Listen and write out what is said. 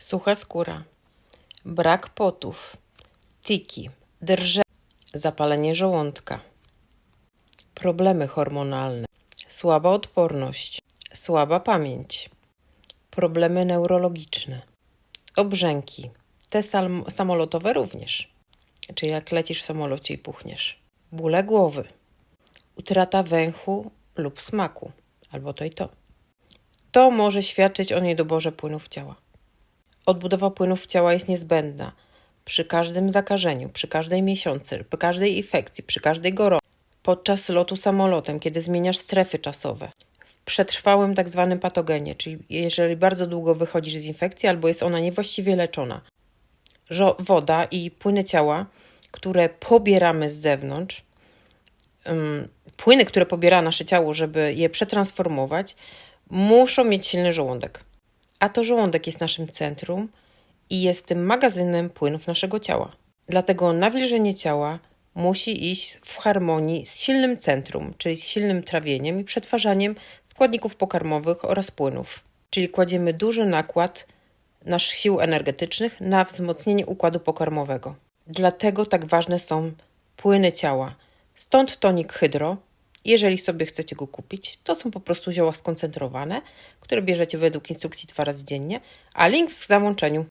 sucha skóra, brak potów, tiki, drże, zapalenie żołądka, problemy hormonalne, słaba odporność, słaba pamięć, problemy neurologiczne, obrzęki, te sam- samolotowe również, czyli jak lecisz w samolocie i puchniesz, bóle głowy, utrata węchu lub smaku, albo to i to. To może świadczyć o niedoborze płynów ciała. Odbudowa płynów ciała jest niezbędna przy każdym zakażeniu, przy każdej miesiący, przy każdej infekcji, przy każdej gorączce, podczas lotu samolotem, kiedy zmieniasz strefy czasowe, w przetrwałym tak zwanym patogenie, czyli jeżeli bardzo długo wychodzisz z infekcji albo jest ona niewłaściwie leczona. Żo- woda i płyny ciała, które pobieramy z zewnątrz, płyny, które pobiera nasze ciało, żeby je przetransformować, muszą mieć silny żołądek. A to żołądek jest naszym centrum i jest tym magazynem płynów naszego ciała. Dlatego nawilżenie ciała musi iść w harmonii z silnym centrum, czyli z silnym trawieniem i przetwarzaniem składników pokarmowych oraz płynów. Czyli kładziemy duży nakład naszych sił energetycznych na wzmocnienie układu pokarmowego. Dlatego tak ważne są płyny ciała. Stąd tonik hydro. Jeżeli sobie chcecie go kupić, to są po prostu zioła skoncentrowane, które bierzecie według instrukcji dwa razy dziennie, a link w załączeniu.